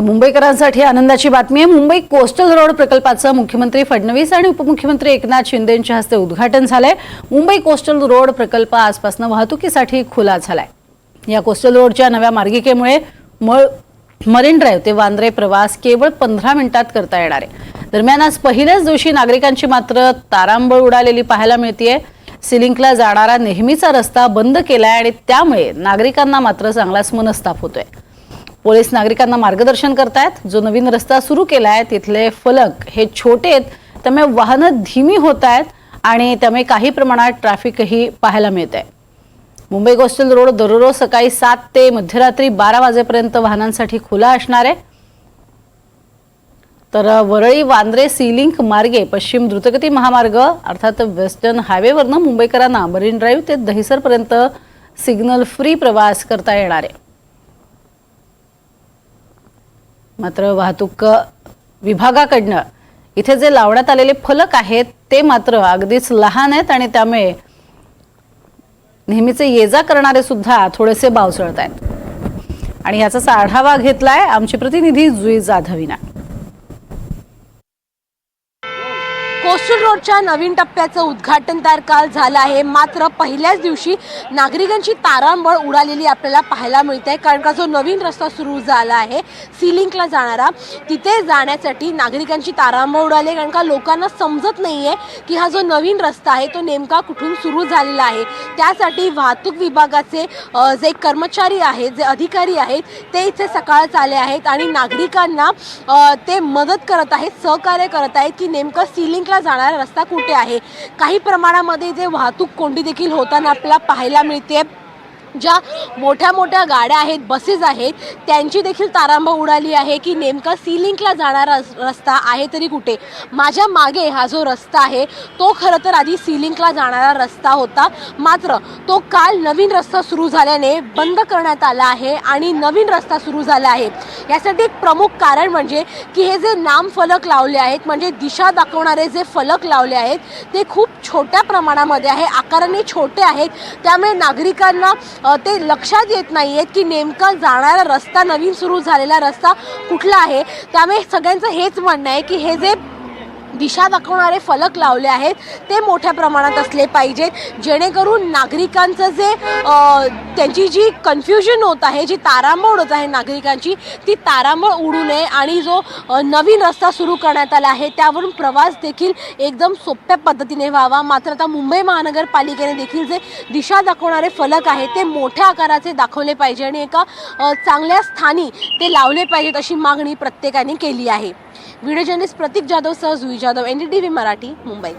तर मुंबईकरांसाठी आनंदाची बातमी आहे. मुंबई कोस्टल रोड प्रकल्पाचं मुख्यमंत्री फडणवीस आणि उपमुख्यमंत्री एकनाथ शिंदेंच्या हस्ते उद्घाटन झालंय. मुंबई कोस्टल रोड प्रकल्प आजपासून वाहतुकीसाठी खुला झालाय. या कोस्टल रोडच्या नव्या मार्गिकेमुळे मळ मरीन ड्राईव्ह ते वांद्रे प्रवास केवळ पंधरा मिनिटात करता येणार आहे. दरम्यान आज पहिल्याच दिवशी नागरिकांची मात्र तारांबळ उडालेली पाहायला मिळतीये. सिलिंकला जाणारा नेहमीचा रस्ता बंद केलाय आणि त्यामुळे नागरिकांना मात्र चांगलाच मनस्ताप होतोय. पोलीस नागरिकांना मार्गदर्शन करतायत. जो नवीन रस्ता सुरू केला आहे तिथले फलक हे छोटे आहेत. त्यामुळे वाहनं धीमी होत आहेत आणि त्यामुळे काही प्रमाणात ट्रॅफिकही पाहायला मिळत आहे मुंबई कोस्टल रोड दररोज सकाळी सात ते मध्यरात्री बारा वाजेपर्यंत वाहनांसाठी खुला असणार आहे. तर वरळी वांद्रे सीलिंक मार्गे पश्चिम द्रुतगती महामार्ग अर्थात वेस्टर्न हायवेवरनं मुंबईकरांना मरीन ड्राईव्ह ते दहिसरपर्यंत सिग्नल फ्री प्रवास करता येणार आहे. मात्र वाहतूक विभागाकडनं इथे जे लावण्यात आलेले फलक आहेत ते मात्र अगदीच लहान आहेत आणि त्यामुळे नेहमीचे ये जा करणारे सुद्धा थोडेसे बावसळत आहेत. आणि याचाच आढावा घेतलाय आमचे प्रतिनिधी जुई जाधवीना. कोस्टल रोडच्या नवीन टप्प्याचं उद्घाटन तर काल झालं आहे. मात्र पहिल्याच दिवशी नागरिकांची तारांबळ उडालेली आपल्याला पाहायला मिळते कारण का जो नवीन रस्ता सुरू झाला आहे सिलिंकला जाणारा तिथे जाण्यासाठी नागरिकांची तारांबळ उडाली कारण का लोकांना समजत नाही आहे की हा जो नवीन रस्ता आहे तो नेमका कुठून सुरू झालेला आहे. त्यासाठी वाहतूक विभागाचे जे कर्मचारी आहेत जे अधिकारी आहेत ते इथे सकाळच आले आहेत आणि नागरिकांना ते मदत करत आहेत सहकार्य करत आहेत की नेमकं सिलिंकला जाणारा रस्ता कुठे आहे? काही प्रमाणामध्ये जे वाहतूक कोंडी देखील होताना आपल्याला पाहायला मिळते. ज्या मोठ्या मोठ्या गाड्या आहेत बसेस आहेत त्यांची देखील तारांबा उडाली आहे की नेमका सिलिंकला जाणारा रस्ता आहे तरी कुठे? माझ्या मागे हा जो रस्ता आहे तो खरं तर आधी सिलिंकला जाणारा रस्ता होता. मात्र तो काल नवीन रस्ता सुरू झाल्याने बंद करण्यात आला आहे आणि नवीन रस्ता सुरू झाला आहे. यासाठी एक प्रमुख कारण म्हणजे की हे जे नाम फलक लावले आहेत म्हणजे दिशा दाखवणारे जे फलक लावले आहेत ते खूप छोट्या प्रमाणामध्ये आहे. आकाराने छोटे आहेत. त्यामुळे नागरिकांना ते लक्षात येत नाही आहेत की नेमका जाणारा रस्ता नवीन सुरू झालेला रस्ता कुठला आहे. त्यामुळे सगळ्यांचं हेच म्हणणं आहे की हे जे दिशा दाखवणारे फलक लावले आहेत. ते मोठ्या प्रमाणात असले पाहिजेत जेणेकरून नागरिकांचं जे त्यांची जी कन्फ्युजन होत आहे जी तारांबळ होत आहे नागरिकांची ती तारांबळ उडू नये आणि जो नवीन रस्ता सुरू करण्यात आला आहे त्यावरून प्रवास देखील एकदम सोप्या पद्धतीने व्हावा. मात्र आता मुंबई महानगरपालिकेने देखील जे दिशा दाखवणारे फलक आहेत ते मोठ्या आकाराचे दाखवले पाहिजे आणि एका चांगल्या स्थानी ते लावले पाहिजेत अशी मागणी प्रत्येकाने केली आहे. Video journalist Prateek Jadhav Sahaj Jadhav N D T V Marathi Mumbai.